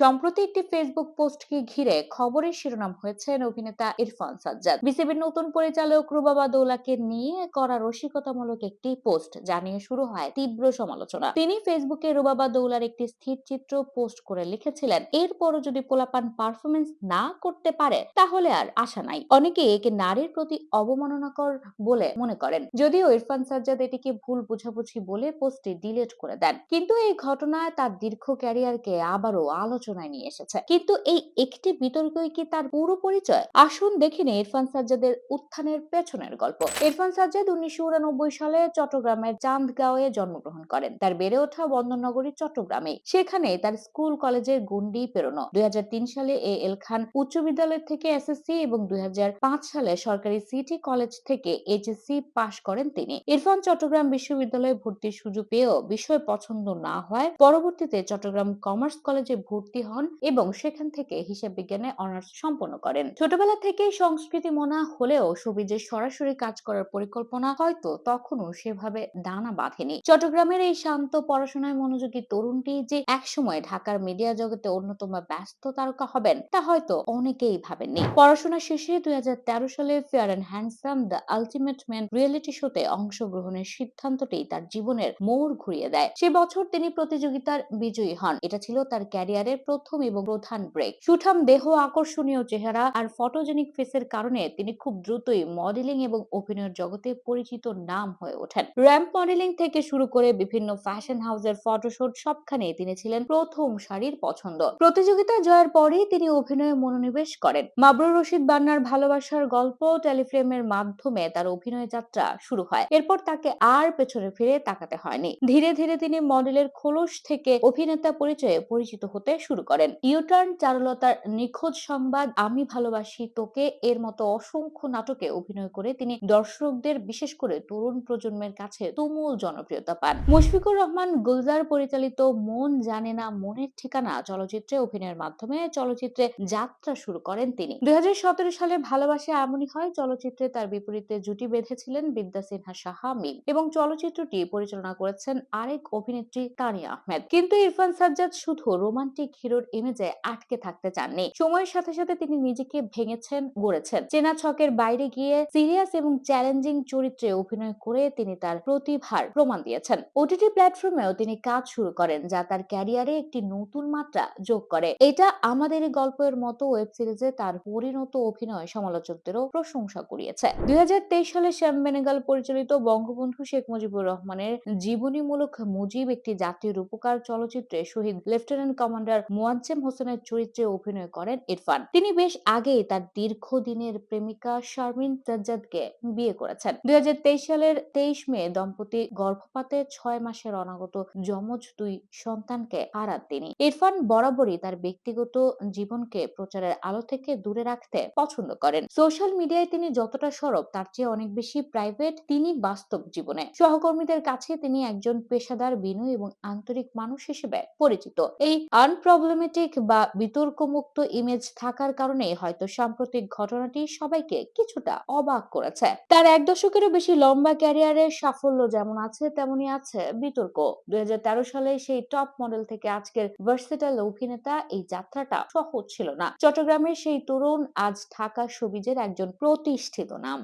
সম্প্রতি একটি ফেসবুক পোস্টকে ঘিরে খবরের শিরোনাম হয়েছেন অভিনেতা ইরফান সাজ্জাদ। বিসিবির নতুন পরিচালক রুবাবা দৌলাকে নিয়ে করা রসিকতামূলক একটি পোস্ট জানিয়ে শুরু হয় তীব্র সমালোচনা। তিনি ফেসবুকে রুবাবা দৌলার একটি স্থির চিত্র পোস্ট করে লিখেছিলেন, এরপরও যদি পোলাপান পারফরমেন্স না করতে পারে, তাহলে আর আশা নাই। অনেকে একে নারীর প্রতি অবমাননাকর বলে মনে করেন। যদিও ইরফান সাজ্জাদ এটিকে ভুল বুঝাবুঝি বলে পোস্টটি ডিলিট করে দেন। কিন্তু এই ঘটনায় তার দীর্ঘ ক্যারিয়ারকে আবারও আলোচনায় নিয়ে এসেছে। কিন্তু এই একটি বিতর্কই কি তার পুরো পরিচয়? আসুন দেখে নিই ইরফান সাজ্জাদের উত্থানের পেছনের গল্প। ইরফান সাজ্জাদ উনিশশো সালে চট্টগ্রামের চান্দগাঁওয়ে জন্মগ্রহণ করেন। তার বেড়ে ওঠা বন্দরনগরী চট্টগ্রামে। সেখানে তার স্কুল কলেজের গন্ডি পেরোনো। দুই সালে এ এল খান উচ্চ বিদ্যালয় থেকে এসএসসি এবং দুই হাজার পাঁচ সালে সরকারি সিটি কলেজ থেকে এইচএসসি পাশ করেন তিনি। ইরফান চট্টগ্রাম বিশ্ববিদ্যালয়ে ভর্তির সুযোগ পেয়েও বিষয় পছন্দ না হয় পরবর্তীতে চট্টগ্রাম কমার্স কলেজে ভর্তি হন এবং সেখান থেকে হিসাব বিজ্ঞানে অনার্স সম্পন্ন করেন। ছোটবেলা থেকে সংস্কৃতি মনা হলেও সবিজে সরাসরি কাজ করার পরিকল্পনা হয়তো তখনও সেভাবে দানা বাঁধেনি। চট্টগ্রামের এই শান্ত পড়াশোনায় মনোযোগী তরুণটি যে একসময় ঢাকার মিডিয়া জগতে অন্যতম ব্যস্ত তারকা হবেন, তা হয়তো অনেকেই ভাবেননি। পড়াশোনা শেষে দুই হাজার তেরো সালে fair and handsome the ultimate man reality শোতে অংশগ্রহণের সিদ্ধান্তটি তার জীবনের মোড় ঘুরিয়ে দেয়। সে বছর তিনি প্রতিযোগিতার বিজয়ী হন। এটা ছিল তার ক্যারিয়ারের প্রথম এবং প্রধান ব্রেক সুঠাম দেহ, আকর্ষণীয় চেহারা আর ফটোজেনিক ফেসের কারণে তিনি খুব দ্রুতই মডেলিং এবং অভিনয়ের জগতে পরিচিত নাম হয়ে ওঠেন। র্যাম্প মডেলিং থেকে শুরু করে বিভিন্ন ফ্যাশন হাউসের ফটোশুট সবখানে তিনি ছিলেন প্রথম সারির পছন্দ। প্রতিযোগিতা জয়ের পরেই তিনি অভিনয়ে মনোনিবেশ করেন। মাবরুর রশিদ বান্নার ভালোবাসার গল্প টেলিফিল্মের মাধ্যমে তার অভিনয় যাত্রা শুরু হয়। এরপর তাকে আর পেছনে ফিরে তাকাতে হয়নি। ধীরে ধীরে তিনি মডেলের খোলস থেকে অভিনেতা পরিচয়ে পরিচিত হতে শুরু করেন। ইউটার্ন চারুলতার নিখোঁজ সংবাদ, আমি ভালোবাসি তোকে এর মতো অসংখ্য নাটকে অভিনয় করে তিনি দর্শকদের, বিশেষ করে তরুণ প্রজন্মের কাছে তুমুল জনপ্রিয়তা পান। মুশফিকুর রহমান গুলজার পরিচালিত মন জানে না মনের ঠিকানা চলচ্চিত্রে অভিনয়ের মাধ্যমে চলচ্চিত্রে যাত্রা শুরু করেন তিনি। দুই হাজার সতেরো সালে ভালোবাসা এমনই হয় চলচ্চিত্রে তার বিপরীতে জুটি বেঁধেছিলেন বিদ্যা সিনহা সাহা মিম এবং চলচ্চিত্রটি পরিচালনা করেছেন আরেক অভিনেত্রী তানিয়া আহমেদ। কিন্তু ইরফান সাজ্জাদ শুধু রোমান্টিক হিরোর ইমেজে আটকে থাকতে চাননি। সময়ের সাথে সাথে তিনি নিজেকে ভেঙেছেন, গড়েছেন। চেনা ছকের বাইরে গিয়ে সিরিয়াস এবং চ্যালেঞ্জিং চরিত্রে অভিনয় করে তিনি তার প্রতিভার প্রমাণ দিয়েছেন। ওটিটি প্ল্যাটফর্মেও তিনি কাজ শুরু করেন, যা তার ক্যারিয়ারে একটি নতুন মাত্রা যোগ করে। এটা আমাদের গল্পের মতো ওয়েব সিরিজে তার পরিণত অভিনয় সমালোচকদেরও প্রশংসা করিয়েছে দুই হাজার তেইশ সালে শ্যাম বেনেগাল পরিচালিত বঙ্গবন্ধু শেখ মুজিবুর রহমানের জীবনীমূলক মুজিব একটি জাতীয় রূপকার চলচ্চিত্রে শহীদ লেফটেন্যান্ট কমান্ডার মোয়াজ্জেম হোসেনের চরিত্রে অভিনয় করেন ইরফান। তিনি বেশ আগেই তার দীর্ঘদিনের প্রেমিকা শারমিন সাজ্জাদকে বিয়ে করেছেন। দুই সালের তেইশ মে দম্পতি গর্ভপাতে ছয় মাসের অনাগত যমজ দুই সন্তানকে হারান তিনি। ইরফান বরাবরই তার ব্যক্তিগত জীবনকে প্রচারের আলো থেকে দূরে রাখতে পছন্দ করেন। সোশ্যাল মিডিয়ায় তিনি যতটা সরব, তার চেয়ে অনেক বেশি প্রাইভেট তিনি বাস্তব জীবনে। সহকর্মীদের কাছে তিনি একজন পেশাদার, বিনয় এবং আন্তরিক মানুষ হিসেবে পরিচিত। এই আনপ্রবলেমেটিক বা বিতর্কমুক্ত ইমেজ থাকার কারণে হয়তো সাম্প্রতিক ঘটনাটি সবাইকে কিছুটা অবাক করেছে। তার এক দশকেরও বেশি লম্বা ক্যারিয়ারের সাফল্য যেমন আছে তেমনই আছে বিতর্ক। দুই হাজার তেরো সালে সেই টপ মডেল থেকে আজকের ভার্সেটাল অভিনেতা এই যাত্রাটা সহজ ছিল না। চট্টগ্রামের সেই তরুণ আজ ঢাকা সবিজের একজন প্রতিষ্ঠিত নাম।